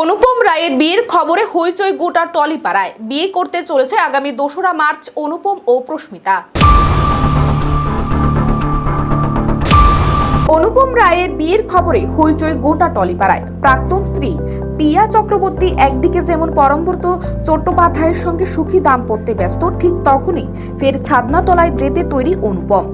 অনুপম রায়ের বিয়ের খবরে হইচই গোটা টলিপাড়ায়। বিয়ে করতে চলেছে আগামী দোসরা মার্চ অনুপম ও প্রস্মিতা। অনুপম রায়ের বিয়ের খবরে হইচই গোটা টলিপাড়ায়। প্রাক্তন স্ত্রী পিয়া চক্রবর্তী একদিকে যেমন পরমব্রত চট্টোপাধ্যায়ের সঙ্গে সুখী দাম্পত্যে ব্যস্ত, ঠিক তখনই ফের ছাদনাতলায় যেতে তৈরি অনুপম।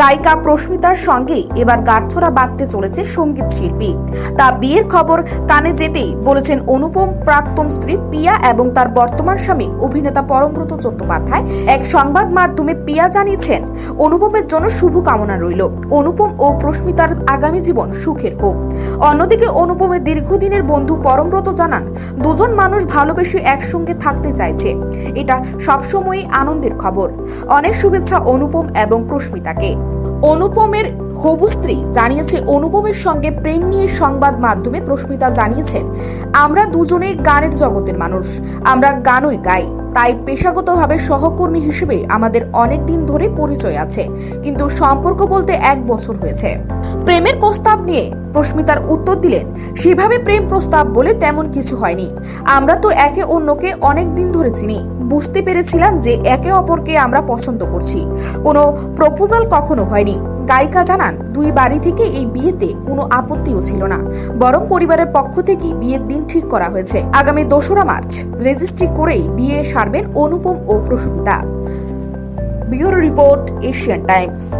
গায়িকা প্রস্মিতার সঙ্গে এবার গাঁটছড়া বাঁধতে চলেছে সংগীত শিল্পী। তা বিয়ের খবর কানে যেতেই বলেছেন অনুপম, প্রাক্তন স্ত্রী পিয়া এবং তার বর্তমান স্বামী অভিনেতা পরমব্রত চট্টোপাধ্যায়। এক সংবাদ মাধ্যমে পিয়া জানিয়েছেন, অনুপমের জন্য শুভ কামনা রইল। অনুপম ও প্রস্মিতার আগামী জীবন সুখের হোক। অন্যদিকে অনুপমের দীর্ঘদিনের বন্ধু পরমব্রত জানান, দুজন মানুষ ভালোবেসে একসঙ্গে থাকতে চাইছে। এটা সবসময়ই আনন্দের খবর। অনেক শুভেচ্ছা অনুপম এবং প্রস্মিতাকে। অনুপমের হবু স্ত্রী জানিয়েছে, অনুপমের সঙ্গে প্রেম নিয়ে সংবাদ মাধ্যমে প্রস্মিতা জানিয়েছেন, আমরা দুজনেই গানের জগতের মানুষ। আমরা গানই গাই। তাই পেশাগতভাবে সহকর্মী হিসেবে আমাদের অনেক দিন ধরে পরিচয় আছে। কিন্তু সম্পর্ক বলতে এক বছর হয়েছে। প্রেমের প্রস্তাব নিয়ে প্রস্মিতার উত্তর দিলেন, সেভাবে প্রেম প্রস্তাব বলে তেমন কিছু হয়নি। আমরা তো একে অন্যকে অনেক দিন ধরে চিনি। বুঝতে পেরেছিলাম যে একে অপরকে আমরা পছন্দ করছি। কোনো প্রপোজাল কখনো হয়নি। গায়িকা জানান, দুই বাড়ি থেকে এই বিয়েতে কোনো আপত্তিও ছিল না। বরং পরিবারের পক্ষ থেকে বিয়ের দিন ঠিক করা হয়েছে। আগামী দোসরা মার্চ, রেজিস্ট্রি করেই বিয়ে সারবেন অনুপম ও Prasuta bureau report, Asian Times.